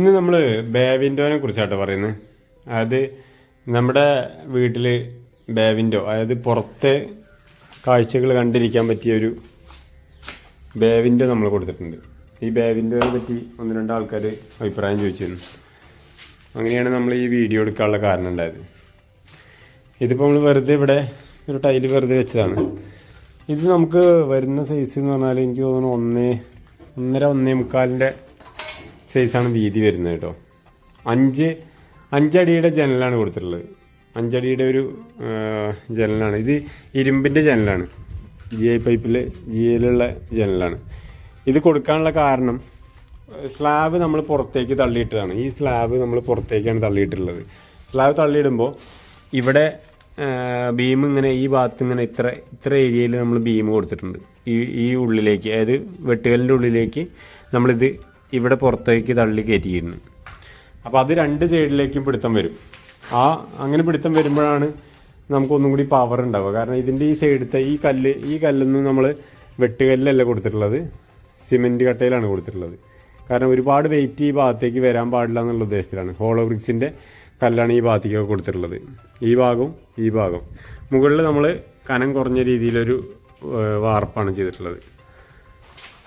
ഇന്ന് നമ്മൾ ബേവിൻഡോനെ കുറിച്ചാട്ടോ പറയുന്നത് അതായത് നമ്മുടെ വീട്ടിൽ ബേവിൻഡോ അതായത് പുറത്തെ കാഴ്ചകൾ കണ്ടിരിക്കാൻ പറ്റിയ ഒരു ബേവിൻഡോ നമ്മൾ കൊടുത്തിട്ടുണ്ട്. ഈ ബേവിൻഡോനെ പറ്റി ഒന്ന് രണ്ട് ആൾക്കാർ അഭിപ്രായം ചോദിച്ചിരുന്നു. അങ്ങനെയാണ് നമ്മൾ ഈ വീഡിയോ എടുക്കാനുള്ള കാരണം ഉണ്ടായത്. ഇതിപ്പോൾ നമ്മൾ വെറുതെ ഇവിടെ ഒരു ടൈൽ വെറുതെ വെച്ചതാണ്. ഇത് നമുക്ക് വരുന്ന സൈസ് എന്ന് പറഞ്ഞാൽ എനിക്ക് തോന്നുന്നു ഒന്നേ ഒന്നര ഒന്നേ മുക്കാലിന്റെ സൈസാണ് വീതി വരുന്നത് കേട്ടോ. അഞ്ച് അഞ്ചടിയുടെ ജനലാണ് കൊടുത്തിട്ടുള്ളത്. അഞ്ചടിയുടെ ഒരു ജനലാണ്. ഇത് ഇരുമ്പിന്റെ ജനലാണ്. ജി ഐ പൈപ്പിൽ ജി ഐയിലുള്ള ജനലാണ്. ഇത് കൊടുക്കാനുള്ള കാരണം സ്ലാബ് നമ്മൾ പുറത്തേക്ക് തള്ളിയിട്ടതാണ്. ഈ സ്ലാബ് നമ്മൾ പുറത്തേക്കാണ് തള്ളിയിട്ടുള്ളത്. സ്ലാബ് തള്ളിയിടുമ്പോൾ ഇവിടെ ബീം ഇങ്ങനെ ഈ ഭാഗത്ത് ഇങ്ങനെ ഇത്ര ഇത്ര ഏരിയയിൽ നമ്മൾ ബീം കൊടുത്തിട്ടുണ്ട്. ഈ ഈ ഉള്ളിലേക്ക് അതായത് വെട്ടുകലിന്റെ ഉള്ളിലേക്ക് നമ്മളിത് ഇവിടെ പുറത്തേക്ക് തള്ളി കയറ്റിയിരുന്നു അപ്പോൾ അത് രണ്ട് സൈഡിലേക്കും പിടുത്തം വരും. ആ അങ്ങനെ പിടുത്തം വരുമ്പോഴാണ് നമുക്കൊന്നും കൂടി പവർ ഉണ്ടാവുക. കാരണം ഇതിന്റെ ഈ സൈഡത്തെ ഈ കല്ല് ഈ കല്ലൊന്നും നമ്മൾ വെട്ടുകല്ലല്ല കൊടുത്തിട്ടുള്ളത്. സിമെന്റ് കട്ടയിലാണ് കൊടുത്തിട്ടുള്ളത്. കാരണം ഒരുപാട് വെയിറ്റ് ഈ ഭാഗത്തേക്ക് വരാൻ പാടില്ല എന്നുള്ള ഉദ്ദേശത്തിലാണ്. ഹോളോ ബ്രിക്സിന്റെ കല്ലാണ് ഈ ഭാഗത്തേക്കൊക്കെ കൊടുത്തിട്ടുള്ളത്. ഈ ഭാഗവും ഈ ഭാഗം മുകളിൽ നമ്മൾ കനം കുറഞ്ഞ രീതിയിലൊരു വാർപ്പാണ് ചെയ്തിട്ടുള്ളത്.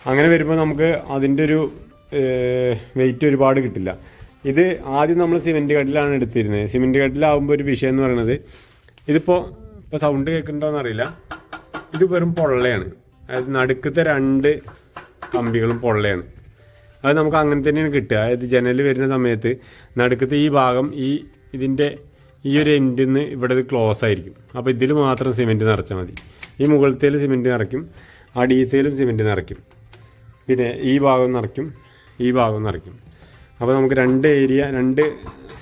അങ്ങനെ വരുമ്പോൾ നമുക്ക് അതിന്റെ ഒരു വെയിറ്റ് ഒരുപാട് കിട്ടില്ല. ഇത് ആദ്യം നമ്മൾ സിമെന്റ് കട്ടിലാണ് എടുത്തിരുന്നത്. സിമെന്റ് കട്ടിലാവുമ്പോൾ ഒരു വിഷയം എന്ന് പറയുന്നത് ഇതിപ്പോൾ ഇപ്പോൾ സൗണ്ട് കേൾക്കുന്നുണ്ടോയെന്ന് അറിയില്ല. ഇത് വെറും പൊള്ളയാണ്. അതായത് നടുക്കത്തെ രണ്ട് കമ്പികളും പൊള്ളയാണ്. അത് നമുക്ക് അങ്ങനെ തന്നെയാണ് കിട്ടുക. അതായത് ജനൽ വരുന്ന സമയത്ത് നടുക്കത്തെ ഈ ഭാഗം ഈ ഇതിന്റെ ഈ ഒരു എൻഡിൽ നിന്ന് ഇവിടെ ക്ലോസ് ആയിരിക്കും. അപ്പോൾ ഇതിൽ മാത്രം സിമെന്റ് നിറച്ചാൽ മതി. ഈ മുകളിലത്തേൽ സിമെന്റ് നിറയ്ക്കും അടിയത്തേലും സിമെന്റ് നിറയ്ക്കും. പിന്നെ ഈ ഭാഗം നിറയ്ക്കും. ഈ ഭാഗം നിറയ്ക്കും. അപ്പോൾ നമുക്ക് രണ്ട് ഏരിയ രണ്ട്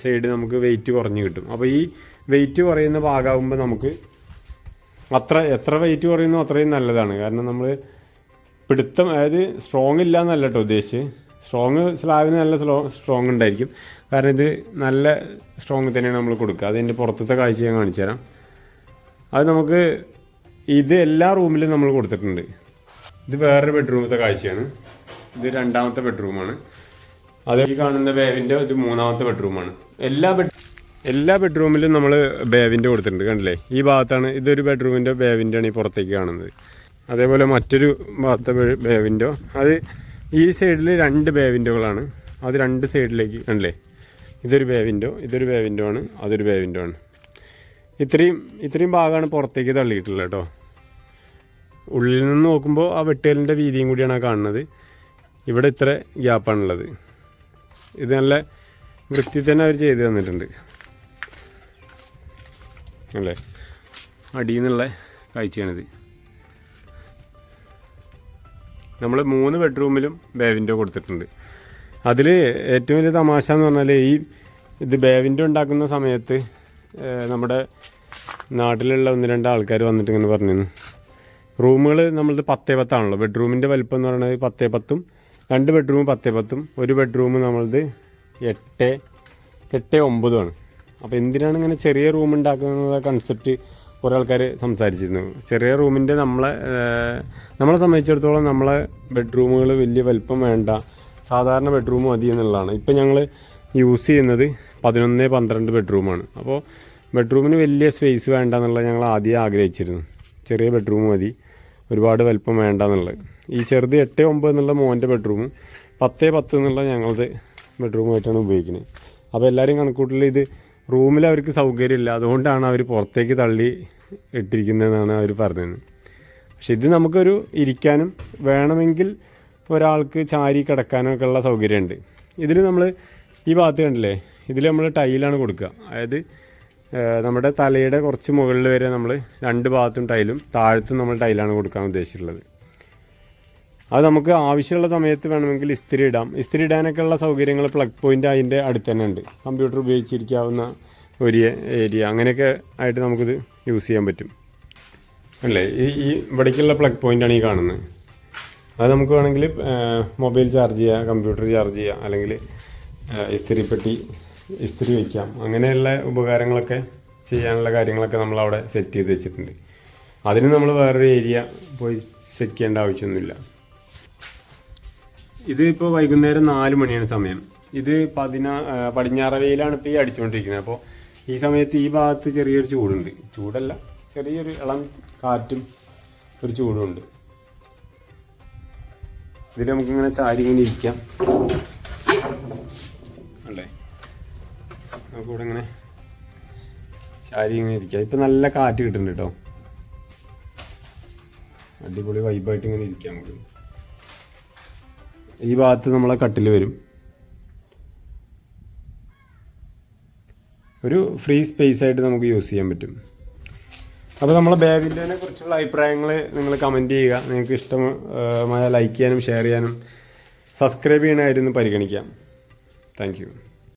സൈഡ് നമുക്ക് വെയിറ്റ് കുറഞ്ഞ് കിട്ടും. അപ്പോൾ ഈ വെയിറ്റ് കുറയുന്ന ഭാഗമാകുമ്പോൾ നമുക്ക് അത്ര എത്ര വെയിറ്റ് കുറയുന്നോ അത്രയും നല്ലതാണ്. കാരണം നമ്മൾ പിടുത്തം അതായത് സ്ട്രോങ് ഇല്ല എന്നല്ല കേട്ടോ ഉദ്ദേശിച്ച് സ്ട്രോങ് സ്ലാബിന് നല്ല സ്ലോ സ്ട്രോങ് ഉണ്ടായിരിക്കും. കാരണം ഇത് നല്ല സ്ട്രോങ് തന്നെയാണ് നമ്മൾ കൊടുക്കുക. അതിന്റെ പുറത്തത്തെ കാഴ്ച ഞാൻ കാണിച്ചു തരാം. അത് നമുക്ക് ഇത് എല്ലാ റൂമിലും നമ്മൾ കൊടുത്തിട്ടുണ്ട്. ഇത് വേറൊരു ബെഡ്റൂമത്തെ കാഴ്ചയാണ്. ഇത് രണ്ടാമത്തെ ബെഡ്റൂമാണ് അത് ഈ കാണുന്ന ബേവിന്റെ ഇത് മൂന്നാമത്തെ ബെഡ്റൂമാണ് എല്ലാ ബെഡ് എല്ലാ ബെഡ്റൂമിലും നമ്മൾ ബേവിന്റെ കൊടുത്തിട്ടുണ്ട് കണ്ടില്ലേ? ഈ ഭാഗത്താണ് ഇതൊരു ബെഡ്റൂമിന്റെ ബേവിന്റെ ആണ് ഈ പുറത്തേക്ക് കാണുന്നത്. അതേപോലെ മറ്റൊരു ഭാഗത്തെ ബേ- ബേവിൻഡോ അത് ഈ സൈഡിൽ രണ്ട് ബേവിന്റോകളാണ് അത് രണ്ട് സൈഡിലേക്ക് കണ്ടില്ലേ? ഇതൊരു ബേവിന്റോ ഇതൊരു ബേവിന്റോ ആണ് അതൊരു ബേവിന്റോ ആണ് ഇത്രയും ഇത്രയും ഭാഗമാണ് പുറത്തേക്ക് തള്ളിയിട്ടുള്ളത് കേട്ടോ. ഉള്ളിൽ നിന്ന് നോക്കുമ്പോൾ ആ വെട്ടുകലിന്റെ വീതിയും കൂടിയാണ് കാണുന്നത്. ഇവിടെ ഇത്ര ഗ്യാപ്പാണുള്ളത്. ഇത് നല്ല വൃത്തി തന്നെ അവർ ചെയ്ത് തന്നിട്ടുണ്ട്. അല്ലേ? അടിയിൽ നിന്നുള്ള കാഴ്ചയാണിത്. നമ്മൾ മൂന്ന് ബെഡ്റൂമിലും ബേവിന്റെ കൊടുത്തിട്ടുണ്ട്. അതിൽ ഏറ്റവും വലിയ തമാശ എന്ന് പറഞ്ഞാൽ ഈ ഇത് ബേവിന്റെ ഉണ്ടാക്കുന്ന സമയത്ത് നമ്മുടെ നാട്ടിലുള്ള ഒന്ന് രണ്ട് ആൾക്കാർ വന്നിട്ട് ഇങ്ങനെ പറഞ്ഞിരുന്നു. റൂമുകൾ നമ്മളത് പത്തേ പത്താണല്ലോ ബെഡ്റൂമിന്റെ വലിപ്പം എന്ന് പറയുന്നത് പത്തേ പത്തും രണ്ട് ബെഡ്റൂം പത്തേ പത്തും ഒരു ബെഡ്റൂം നമ്മളത് എട്ട് എട്ട് ഒമ്പതുമാണ്. അപ്പോൾ എന്തിനാണ് ഇങ്ങനെ ചെറിയ റൂം ഉണ്ടാക്കുന്ന കൺസെപ്റ്റ് കുറേ ആൾക്കാർ സംസാരിച്ചിരുന്നു. ചെറിയ റൂമിന്റെ നമ്മളെ നമ്മളെ സംബന്ധിച്ചിടത്തോളം നമ്മളെ ബെഡ്റൂമുകൾ വലിയ വലിപ്പം വേണ്ട. സാധാരണ ബെഡ്റൂം മതി എന്നുള്ളതാണ്. ഇപ്പം ഞങ്ങൾ യൂസ് ചെയ്യുന്നത് പതിനൊന്ന് പന്ത്രണ്ട് ബെഡ്റൂമാണ് അപ്പോൾ ബെഡ്റൂമിന് വലിയ സ്പേസ് വേണ്ട എന്നുള്ളത് ഞങ്ങൾ ആദ്യം ആഗ്രഹിച്ചിരുന്നു. ചെറിയ ബെഡ്റൂം മതി. ഒരുപാട് വലിപ്പം വേണ്ട എന്നുള്ളത്. ഈ ചെറുത് എട്ട് ഒമ്പത് എന്നുള്ള മോന്റെ ബെഡ്റൂമും പത്ത് പത്ത് എന്നുള്ള ഞങ്ങളത് ബെഡ്റൂമായിട്ടാണ് ഉപയോഗിക്കുന്നത് അപ്പോൾ എല്ലാവരും കണക്കൂട്ടിൽ ഇത് റൂമിൽ അവർക്ക് സൗകര്യമില്ല. അതുകൊണ്ടാണ് അവർ പുറത്തേക്ക് തള്ളി ഇട്ടിരിക്കുന്നതെന്നാണ് അവർ പറഞ്ഞത്. പക്ഷെ ഇത് നമുക്കൊരു ഇരിക്കാനും വേണമെങ്കിൽ ഒരാൾക്ക് ചാരി കിടക്കാനും ഒക്കെ ഉള്ള സൗകര്യമുണ്ട്. ഇതിൽ നമ്മൾ ഈ ഭാഗത്ത് കണ്ടില്ലേ? ഇതിൽ നമ്മൾ ടൈലാണ് കൊടുക്കുക. അതായത് നമ്മുടെ തലയുടെ കുറച്ച് മുകളിൽ വരെ നമ്മൾ രണ്ട് ഭാഗത്തും ടൈലും താഴത്തും നമ്മൾ ടൈലാണ് കൊടുക്കാൻ ഉദ്ദേശിച്ചിട്ടുള്ളത്. അത് നമുക്ക് ആവശ്യമുള്ള സമയത്ത് വേണമെങ്കിൽ ഇസ്തിരി ഇടാം. ഇസ്തിരി ഇടാനൊക്കെ ഉള്ള സൗകര്യങ്ങൾ പ്ലഗ് പോയിന്റ് അതിന്റെ അടുത്ത് തന്നെ ഉണ്ട്. കമ്പ്യൂട്ടർ ഉപയോഗിച്ചിരിക്കാവുന്ന ഒരു ഏരിയ അങ്ങനെയൊക്കെ ആയിട്ട് നമുക്കിത് യൂസ് ചെയ്യാൻ പറ്റും. അല്ലേ? ഈ ഈ ഇവിടേക്കുള്ള പ്ലഗ് ആണ് ഈ കാണുന്നത്. അത് നമുക്ക് വേണമെങ്കിൽ മൊബൈൽ ചാർജ് ചെയ്യാം കമ്പ്യൂട്ടർ ചാർജ് ചെയ്യാം അല്ലെങ്കിൽ ഇസ്തിരി പെട്ടി ഇസ്തിരി വയ്ക്കാം അങ്ങനെയുള്ള ഉപകാരങ്ങളൊക്കെ ചെയ്യാനുള്ള കാര്യങ്ങളൊക്കെ നമ്മൾ അവിടെ സെറ്റ് ചെയ്ത് വെച്ചിട്ടുണ്ട്. അതിന് നമ്മൾ വേറൊരു ഏരിയ പോയി സെറ്റ് ചെയ്യേണ്ട ആവശ്യമൊന്നുമില്ല. ഇത് ഇപ്പോൾ വൈകുന്നേരം നാല് മണിയാണ് സമയം. ഇത് പതിനാ പടിഞ്ഞാറവയിലാണ് പടിഞ്ഞാറ് വെയിലാണ് ഇപ്പോൾ ഈ അടിച്ചുകൊണ്ടിരിക്കുന്നത് അപ്പോൾ ഈ സമയത്ത് ഈ ഭാഗത്ത് ചെറിയൊരു ചൂടുണ്ട്. ചൂടല്ല ചെറിയൊരു ഇളം കാറ്റും ഒരു ചൂടുണ്ട്. ഇതിൽ നമുക്കിങ്ങനെ ചാരി ഇങ്ങനെ ഇരിക്കാം. അല്ലേ? നമുക്കിവിടെ ഇങ്ങനെ ചാരി ഇങ്ങനെ ഇരിക്കാം. ഇപ്പം നല്ല കാറ്റ് കിട്ടുന്നുണ്ട് കേട്ടോ. അടിപൊളി വൈബായിട്ട് ഇങ്ങനെ ഇരിക്കാം നമുക്ക്. ഈ ഭാഗത്ത് നമ്മളെ കട്ടിൽ വരും. ഒരു ഫ്രീ സ്പേസ് ആയിട്ട് നമുക്ക് യൂസ് ചെയ്യാൻ പറ്റും. അപ്പോൾ നമ്മളെ ബാഗിന്റെ കുറിച്ചുള്ള അഭിപ്രായങ്ങൾ നിങ്ങൾ കമന്റ് ചെയ്യുക. നിങ്ങൾക്ക് ഇഷ്ടമായ ലൈക്ക് ചെയ്യാനും ഷെയർ ചെയ്യാനും സബ്സ്ക്രൈബ് ചെയ്യണമായിരുന്നു പരിഗണിക്കാം. താങ്ക്